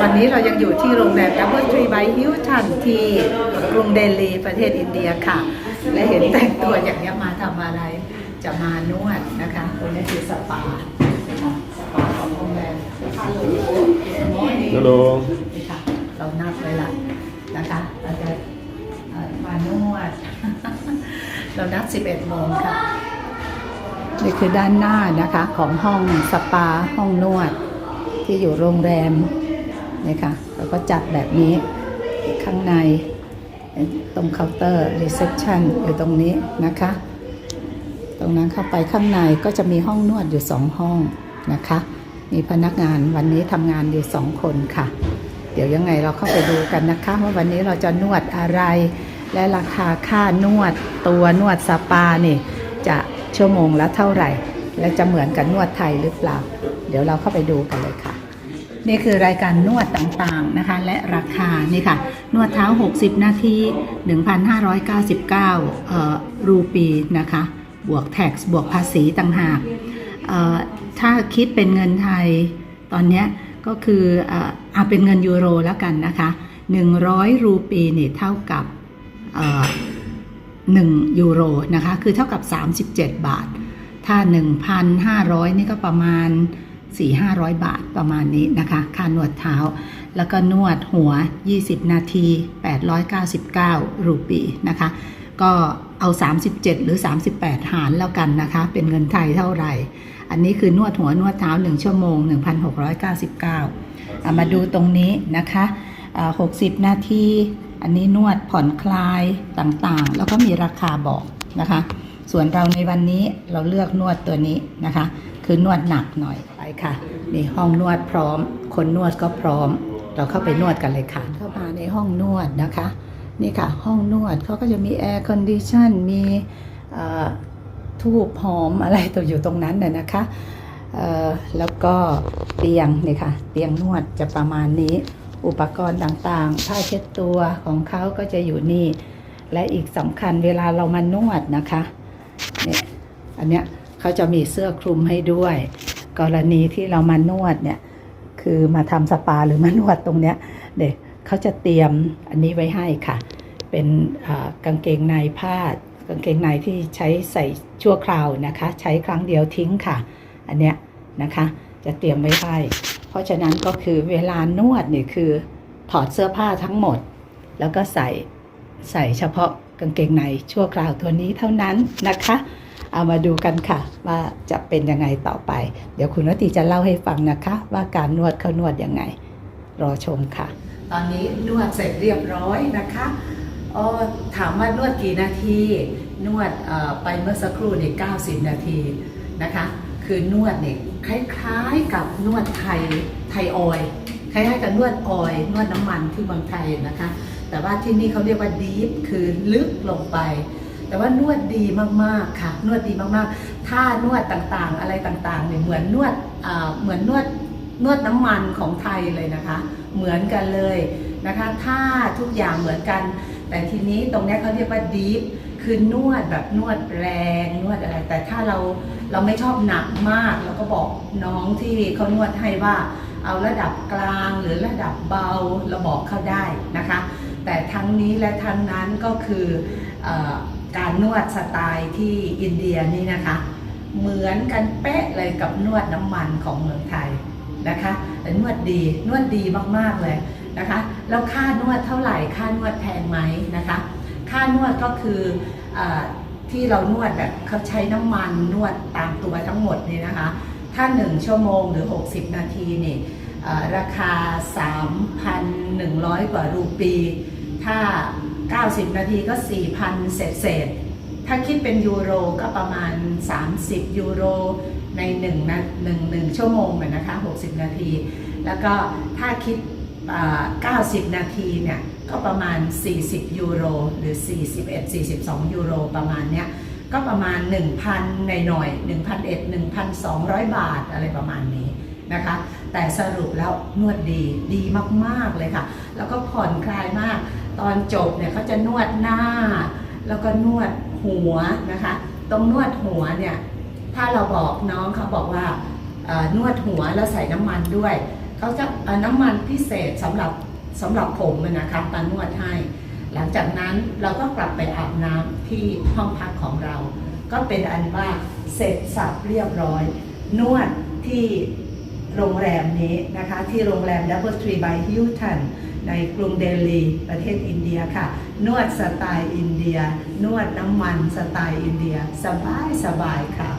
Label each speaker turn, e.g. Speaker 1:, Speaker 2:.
Speaker 1: วันนี้เรายังอยู่ที่โรงแรม Double Tree by Hilton ที่กรุงเดลีประเทศอินเดียค่ะ และเห็นแต่งตัวอย่างนี้ยมาทำอะไร จะมานวดนะคะตรงนี้คือสปานะคะสปาของโรงแรมฮัลโหล
Speaker 2: ฮัลโหล
Speaker 1: นี่ค่ะเรานัดไว้ละนะคะเราจะเอ่อมานวด เรานัด 11โมงค่ะนี่คือด้านหน้านะคะของห้องสปาห้องนวด ที่อยู่โรงแรมนี่ค่ะแล้วก็จัดแบบนี้ข้างใน ตรงเคาน์เตอร์รีเซพชันอยู่ตรงนี้นะคะ ตรงนั้นเข้าไปข้างในก็จะมีห้องนวดอยู่สองห้องนะคะ มีพนักงานวันนี้ทำงานอยู่สองคนค่ะ เดี๋ยวยังไงเราเข้าไปดูกันนะคะ ว่าวันนี้เราจะนวดอะไร และราคาค่านวดตัวนวดสปานี่จะชั่วโมงละเท่าไหร่ และจะเหมือนกับนวดไทยหรือเปล่า เดี๋ยวเราเข้าไปดูกันเลยค่ะ นี่คือรายการนวดต่างๆนะคะ และราคานี่ค่ะ นวดเท้า 60 นาที 1,599เอ่อรูปีนะคะ บวกแท็กบวกภาษีต่างหากเอ่อถ้าคิดเป็นเงินไทยตอนนี้ก็คือเอ่อเอาเป็นเงินยูโรแล้วกันนะคะ 100 รูปีเนี่ยเท่ากับเอ่อ1ยูโรนะคะ คือเท่ากับ 37 บาท ถ้า 1,500 นี่ก็ประมาณ 4-500 บาทประมาณนี้นะคะค่านวดเท้า แล้วก็นวดหัว 20 นาที 899 รูปีนะคะ ก็เอา 37 หรือ 38 หารแล้วกันนะคะ เป็นเงินไทยเท่าไหร่ อันนี้คือนวดหัวนวดเท้า 1 ชั่วโมง 1,699เอามาดูตรงนี้นะคะอ่า60 นาที อันนี้นวดผ่อนคลายต่างๆ แล้วก็มีราคาบอกนะคะ ส่วนเราในวันนี้เราเลือกนวดตัวนี้นะคะ คือนวดหนักหน่อย ไปค่ะ นี่ห้องนวดพร้อม คนนวดก็พร้อม เราเข้าไปนวดกันเลยค่ะ เข้ามาในห้องนวดนะคะ นี่ค่ะ ห้องนวดเขาก็จะมีแอร์คอนดิชันมีทูบหอมอะไรตัวอยู่ตรงนั้นน่ยนะคะแล้วก็เตียงนี่ค่ะ เตียงนวดจะประมาณนี้ อุปกรณ์ต่างๆ ผ้าเช็ดตัวของเขาก็จะอยู่นี่ และอีกสำคัญเวลาเรามานวดนะคะเนี่ยอันเนี้ยเขาจะมีเสื้อคลุมให้ด้วย กรณีที่เรามานวดเนี่ย คือมาทำสปาหรือมานวดตรงเนี้ยเด็กเขาจะเตรียมอันนี้ไว้ให้ค่ะ เป็นกางเกงในผ้ากางเกงในที่ใช้ใส่ชั่วคราวนะคะ ใช้ครั้งเดียวทิ้งค่ะ อันเนี้ยนะคะ จะเตรียมไว้ให้ เพราะฉะนั้นก็คือเวลานวดเนี่ยคือถอดเสื้อผ้าทั้งหมด แล้วก็ใส่ใส่เฉพาะกางเกงในชั่วคราวตัวนี้เท่านั้นนะคะ เอามาดูกันค่ะ ว่าจะเป็นยังไงต่อไป เดี๋ยวคุณวตีจะเล่าให้ฟังนะคะ ว่าการนวดเขานวดยังไง รอชมค่ะ ตอนนี้นวดเสร็จเรียบร้อยนะคะอ๋อถามว่านวดกี่นาที นวดไปเมื่อสักครู่เนี่ย90 นาทีนะคะ คือนวดเนี่ยคล้ายๆกับนวดไทยไทยออยคล้ายๆกับนวดออยนวดน้ำมันที่เมืองไทยนะคะ แต่ว่าที่นี่เขาเรียกว่าดีฟคือลึกลงไป แต่ว่านวดดีมากๆค่ะ นวดดีมากๆท่านวดต่างๆ อะไรต่างๆเนี่ยเหมือนนวดเหมือนนวดนวดน้ำมันของไทยเลยนะคะ เหมือนกันเลยนะคะท่าทุกอย่างเหมือนกัน แต่ทีนี้ตรงนี้เขาเรียกว่าดีฟคือนวดแบบนวดแรงนวดอะไร แต่ถ้าเราเราไม่ชอบหนักมากเราก็บอกน้องที่เขานวดให้ว่า เอาระดับกลางหรือระดับเบาเราบอกเขาได้นะคะ แต่ทั้งนี้และทั้งนั้นก็คืออ การนวดสไตล์ที่อินเดียนี่นะคะ เหมือนกันเป๊ะเลยกับนวดน้ำมันของเมืองไทยนะคะแต่นวดดีนวดดีมากๆเลยนะคะแล้วค่านวดเท่าไหร่ค่านวดแพงไหมนะคะค่านวดก็คืออที่เรานวดแบบเขาใช้น้ำมันนวดตามตัวทั้งหมดนี่นะคะ ถ้า 1 ชั่วโมงหรือ 60 นาทีนี่ราคา 3,100 กว่ารูปี ถ้า 90 นาทีก็ 4,000 เศษเศษ ถ้าคิดเป็นยูโรก็ประมาณ 30 ยูโรใน1นะ1 1 ชั่วโมงอะนะคะ 60 นาที แล้วก็ถ้าคิดอ่า90 นาทีเนี่ยก็ประมาณ 40 ยูโร หรือ 41 42 ยูโรประมาณเนี้ยก็ประมาณ 1,000ในหน่อย1,100 1,200 บาทอะไรประมาณนี้นะคะ แต่สรุปแล้วนวดดีดีมากๆเลยค่ะ แล้วก็ผ่อนคลายมาก ตอนจบเนี่ยเขาจะนวดหน้า แล้วก็นวดหัวนะคะ ตรงนวดหัวเนี่ยถ้าเราบอกน้องเขาบอกว่านวดหัวแล้วใส่น้ำมันด้วยเขาจะน้ำมันพิเศษสำหรับสำหรับผมนะคะมานวดให้ หลังจากนั้นเราก็กลับไปอาบน้ำที่ห้องพักของเรา ก็เป็นอันว่าเสร็จสับเรียบร้อย นวดที่ โรงแรมนี้นะคะที่โรงแรม Double Tree by Hilton ในกรุงเดลีประเทศอินเดียค่ะ นวดสไตล์อินเดีย นวดน้ำมันสไตล์อินเดีย สบายสบายค่ะ